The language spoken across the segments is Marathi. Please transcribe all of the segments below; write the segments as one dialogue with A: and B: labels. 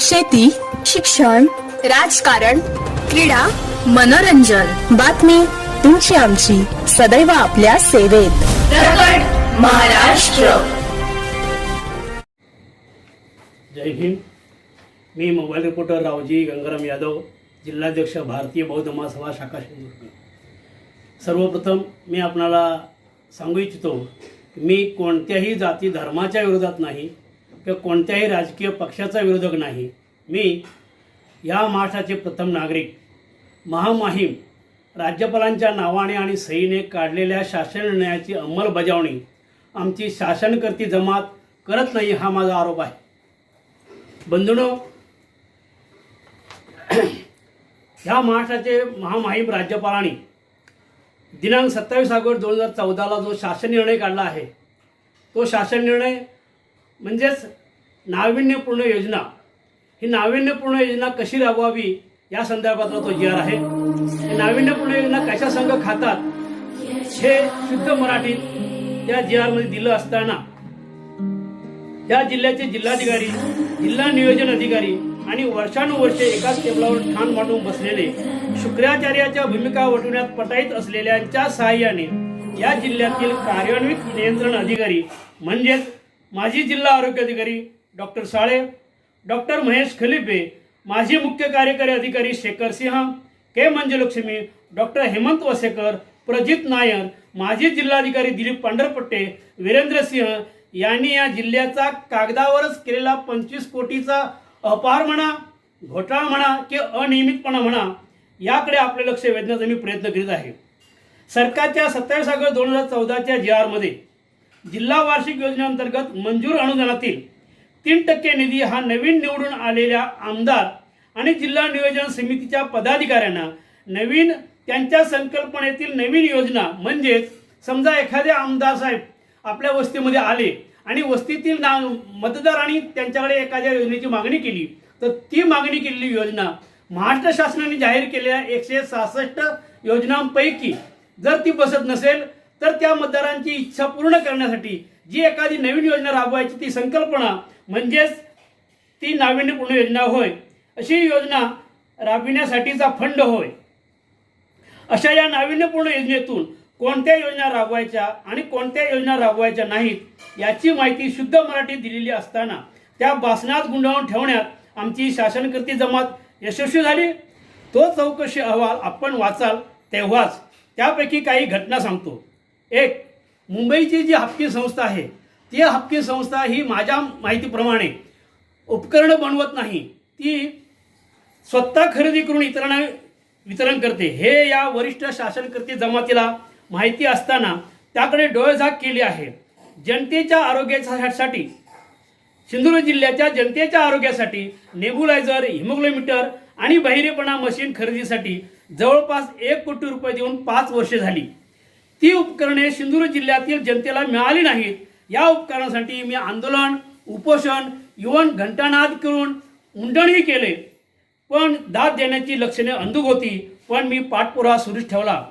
A: शेती शिक्षण राजकारण क्रीडा मनोरंजन. बातमी तुमची आमची. सदैव आपल्या सेवेत. महाराष्ट्र.
B: जय भीम मी मोबाईल रिपोर्टर रावजी गंगाराम यादव जिल्हाध्यक्ष भारतीय बौद्ध महासभा शाखा सिंधुदुर्ग सर्वप्रथम मी आपणाला सांगू इच्छितो मी कोणत्याही जाती धर्माच्या विरोधात नाही किंवा कोणत्याही राजकीय पक्षाचा विरोधक नाही. मी या महाराष्ट्राचे प्रथम नागरिक महामाहीम राज्यपालांच्या नावाने आणि सहीने काढलेल्या शासन निर्णयाची अंमलबजावणी आमची शासनकर्ती जमात करत नाही हा माझा आरोप आहे. बंधुनो ह्या महाराष्ट्राचे महामाहीम राज्यपालांनी दिनांक सत्तावीस ऑगस्ट दोन हजार चौदाला जो शासन निर्णय काढला आहे तो शासन निर्णय म्हणजेच नाविन्यपूर्ण योजना. ही नाविन्यपूर्ण योजना कशी राबवावी या संदर्भातला तो जी आर आहे नाविन्यपूर्ण योजना कशा संघ खातात हे शुद्ध मराठीत त्या जी आरमध्ये दिलं असताना त्या जिल्ह्याचे जिल्हाधिकारी जिल्हा नियोजन अधिकारी आणि वर्षानुवर्षे एकाच टेबलावर ठाण मांडून बसलेले शुक्राचार्याच्या भूमिका वटवण्यात पटाईत असलेल्यांच्या सहाय्याने या जिल्ह्यातील कार्यान्वित नियंत्रण अधिकारी म्हणजेच माजी जिल्हा आरोग्य अधिकारी डॉक्टर साळे डॉक्टर महेश खलिपे माजी मुख्य कार्यकारी अधिकारी शेखर सिंह के मंजलक्ष्मी डॉक्टर हेमंत वसेकर प्रजित नायर माजी जिल्हाधिकारी दिलीप पांढरपट्टे वीरेंद्र सिंह यांनी या जिल्ह्याचा कागदावरच केलेला पंचवीस कोटीचा अपार म्हणा घोटाळा म्हणा की अनियमितपणा म्हणा याकडे आपले लक्ष वेधण्याचा मी प्रयत्न करीत आहे. सरकारच्या सत्तावीस ऑगस्ट दोन हजार चौदाच्या जी आरमध्ये जिल्हा वार्षिक योजनेअंतर्गत मंजूर अनुदानातील तीन टक्के निधी हा नवीन निवडून आलेल्या आमदार आणि जिल्हा नियोजन समितीच्या पदाधिकाऱ्यांना नवीन त्यांच्या संकल्पनेतील नवीन योजना म्हणजेच समजा एखादे आमदार साहेब आपल्या वस्तीमध्ये आले आणि वस्तीतील ना मतदारांनी त्यांच्याकडे एखाद्या योजनेची मागणी केली तर ती मागणी केलेली योजना महाराष्ट्र शासनाने जाहीर केलेल्या एकशे सहासष्ट योजनांपैकी जर ती बसत नसेल तर त्या मतदारांची इच्छा पूर्ण करण्यासाठी जी एखादी नवीन योजना राबवायची ती संकल्पना म्हणजेच ती नाविन्यपूर्ण योजना होय अशी योजना राबविण्यासाठीचा फंड होय. अशा या नाविन्यपूर्ण योजनेतून कोणत्या योजना राबवायच्या आणि कोणत्या योजना राबवायच्या नाहीत याची माहिती शुद्ध मराठीत दिलेली असताना त्या भाषणात गुंडाळून ठेवण्यात आमची शासनकर्ती जमात यशस्वी झाली. तो चौकशी अहवाल आपण वाचाल तेव्हाच त्यापैकी काही घटना सांगतो. एक मुंबईची जी हापकी संस्था आहे ती हक्की संस्था ही माझ्या माहितीप्रमाणे उपकरणं बनवत नाही ती स्वतः खरेदी करून इतरांना वितरण करते. हे या वरिष्ठ शासनकर्ते जमातीला माहिती असताना त्याकडे डोळेझाक केली आहे. जनतेच्या आरोग्यासाठी सिंधुदुर्ग जिल्ह्याच्या जनतेच्या आरोग्यासाठी नेबुलायझर हिमोग्लोमीटर आणि बहिरेपणा मशीन खरेदीसाठी जवळपास एक कोटी रुपये देऊन पाच वर्षे झाली. ती उपकरणे सिंधुदुर्ग जिल्ह्यातील जनतेला मिळाली नाहीत. या उपकरणासाठी मी आंदोलन उपोषण युवन घंटानाद करून मुंडणही केले. पण दाद देण्याची लक्षणे अंधुक होती पण मी पाठपुरावा सुरूच ठेवला.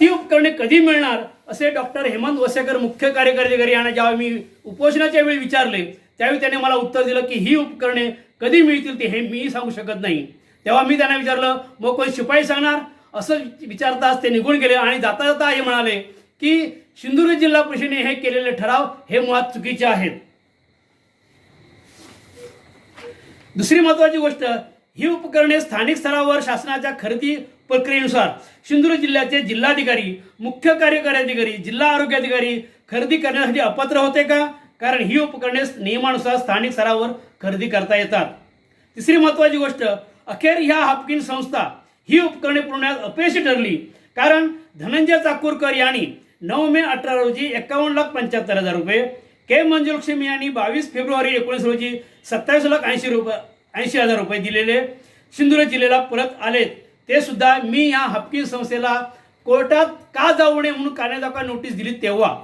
B: ती उपकरणे कधी मिळणार असे डॉक्टर हेमंत वसेकर मुख्य कार्यकारी अधिकारी यांना जेव्हा मी उपोषणाच्या वेळी विचारले त्यावेळी त्याने मला उत्तर दिलं की ही उपकरणे कधी मिळतील ते हे मी सांगू शकत नाही. तेव्हा मी त्यांना विचारलं मग कोण शिपाई सांगणार? असं विचारताच ते निघून गेले आणि जाता जाता हे म्हणाले की सिंधुदुर्ग जिल्हा परिषदेने हे केलेले ठराव हे मुळात चुकीचे आहेत. दुसरी महत्वाची गोष्ट ही उपकरणे स्थानिक स्तरावर शासनाच्या खरेदी प्रक्रियेनुसार सिंधुदुर्ग जिल्ह्याचे जिल्हाधिकारी मुख्य कार्यकारी अधिकारी जिल्हा आरोग्य अधिकारी खरेदी करण्यासाठी अपात्र होते का? कारण ही उपकरणे नियमानुसार स्थानिक स्तरावर खरेदी करता येतात. तिसरी महत्वाची गोष्ट अखेर ह्या हापकिन संस्था ही उपकरणे पुरवण्यात अपयशी ठरली. कारण धनंजय चाकूरकर यांनी नऊ मे अठरा रोजी एकावन्न लाख पंच्याहत्तर हजार रुपये. के मंजुलक्ष्मी यांनी बावीस फेब्रुवारी एकोणीस रोजी सत्तावीस लाख ऐंशी रुपये ऐंशी हजार रुपये दिलेले सिंधुदुर्ग जिल्ह्याला परत आलेत. ते सुद्धा मी या हपकी संस्थेला कोर्टात का जाऊ नये म्हणून काढण्याचा नोटीस दिली तेव्हा.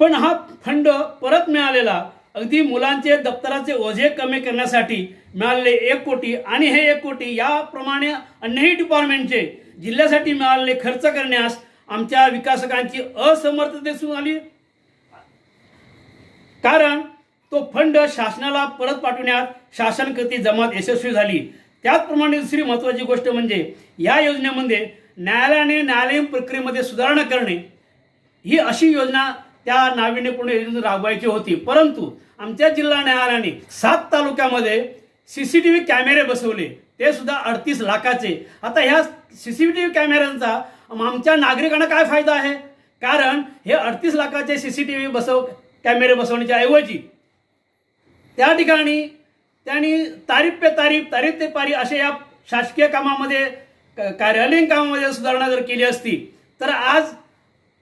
B: पण हा फंड परत मिळालेला अगदी मुलांचे दप्तराचे ओझे कमी करण्यासाठी मिळालेले एक कोटी आणि हे एक कोटी याप्रमाणे अन्यही डिपार्टमेंटचे जिल्ह्यासाठी मिळालेले खर्च करण्यास आमच्या विकासकांची असमर्थ दिसून आली. कारण तो फंड शासनाला परत पाठवण्यात शासन कृती जमात यशस्वी झाली. त्याचप्रमाणे दुसरी महत्त्वाची गोष्ट म्हणजे या योजनेमध्ये न्यायालयाने न्यायालयीन प्रक्रियेमध्ये सुधारणा करणे ही अशी योजना त्या नाविन्यपूर्ण योजनेतून राबवायची होती. परंतु आमच्या जिल्हा न्यायालयाने सात तालुक्यामध्ये सी सी टी व्ही कॅमेरे बसवले. ते सुद्धा अडतीस लाखाचे. आता ह्या सी सी टी व्ही कॅमेऱ्यांचा आमच्या नागरिकांना काय फायदा आहे? कारण हे अडतीस लाखाचे सी सी टी व्ही बसव कॅमेरे बसवण्याच्या ऐवजी त्या ठिकाणी त्यांनी तारीफ पे तारीफ तारीफ ते पारी असे या शासकीय कामामध्ये क- कार्यालयीन कामामध्ये सुधारणा जर केली असती तर आज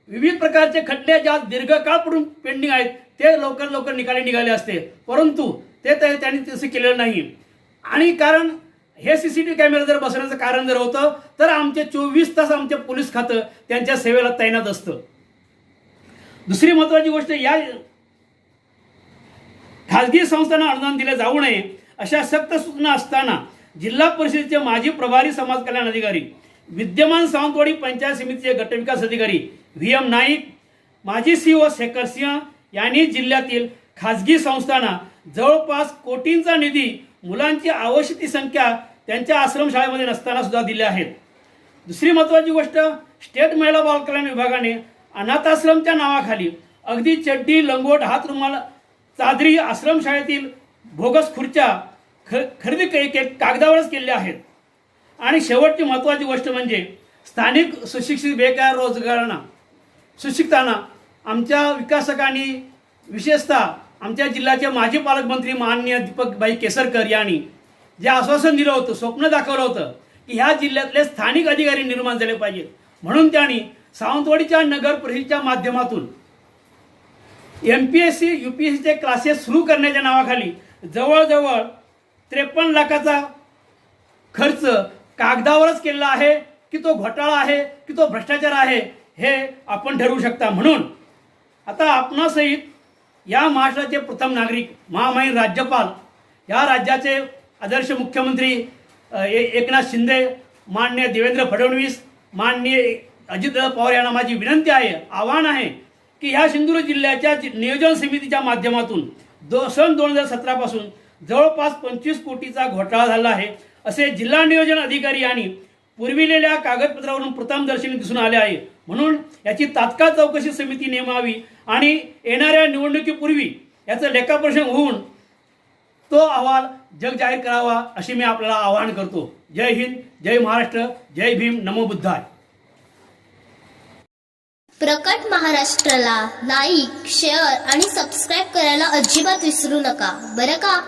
B: विविध प्रकारचे खड्डे ज्या दीर्घकाळपडून पेंडिंग आहेत ते लवकर लवकर निकाली निघाले असते. परंतु ते तर त्यांनी तसं केलेलं नाही. आणि कारण हे C C T V camera जर बसण्याचं कारण जर होतं तर आमचे चोवीस तास आमचे पोलीस खातं त्यांच्या सेवेला तैनात असतं. दुसरी महत्वाची गोष्ट या खाजगी संस्थांना अनुदान दिले जाऊ नये अशा सक्त सूचना असताना जिल्हा परिषदेचे माजी प्रभारी समाज कल्याण अधिकारी विद्यमान सावंतवाडी पंचायत समितीचे गटविकास अधिकारी व्ही एम नाईक माजी सीओ शेखर सिंह यांनी जिल्ह्यातील खाजगी संस्थांना जवळपास कोटींचा निधी मुलांची आवश्यक ती संख्या त्यांच्या आश्रमशाळेमध्ये नसताना सुद्धा दिल्या आहेत. दुसरी महत्त्वाची गोष्ट स्टेट महिला बालकल्याण विभागाने अनाथाश्रमच्या नावाखाली अगदी चड्डी लंगोट हात रुमाल चादरी आश्रमशाळेतील भोगस खुर्च्या ख खरेदी के के- कागदावरच केलेल्या आहेत. आणि शेवटची महत्त्वाची गोष्ट म्हणजे स्थानिक सुशिक्षित बेकार रोजगारांना सुशिक्षितांना आमच्या विकासकांनी विशेषतः आमच्या जिल्ह्याचे माजी पालकमंत्री माननीय दीपकबाई केसरकर यांनी जे आश्वासन दिलं होतं स्वप्न दाखवलं होतं की ह्या जिल्ह्यातले स्थानिक अधिकारी निर्माण झाले पाहिजेत. म्हणून त्यांनी सावंतवाडीच्या नगर परिषदेच्या माध्यमातून M P S C U P S सीचे क्लासेस सुरू करण्याच्या नावाखाली जवळजवळ त्रेपन्न लाखाचा खर्च कागदावरच केलेला आहे की तो घोटाळा आहे की तो भ्रष्टाचार आहे हे आपण ठरवू शकता. म्हणून आता आपणासहित या महाराष्ट्राचे प्रथम नागरिक महामहिम राज्यपाल या राज्याचे आदर्श मुख्यमंत्री ए- एकनाथ शिंदे माननीय देवेंद्र फडणवीस माननीय अजितदादा पवार यांना माझी विनंती आहे आव्हान आहे की ह्या सिंधुदुर्ग जिल्ह्याच्या नियोजन समितीच्या माध्यमातून दो सन दोन हजार सतरापासून जवळपास पंचवीस कोटीचा घोटाळा झाला आहे असे जिल्हा नियोजन अधिकारी यांनी पुरविलेल्या कागदपत्रावरून प्रथमदर्शनी दिसून आले आहे. म्हणून याची तात्काळ चौकशी समिती नेमावी आणि येणाऱ्या निवडणुकीपूर्वी याचं लेखापरीक्षण होऊन तो अहवाल जग जाहीर करावा अशी मी आपल्याला आवाहन करतो. जय हिंद जय महाराष्ट्र जय भीम नमो बुद्धाय.
C: प्रकट महाराष्ट्राला लाईक शेअर आणि सबस्क्राईब करायला अजिबात विसरू नका. बरं का?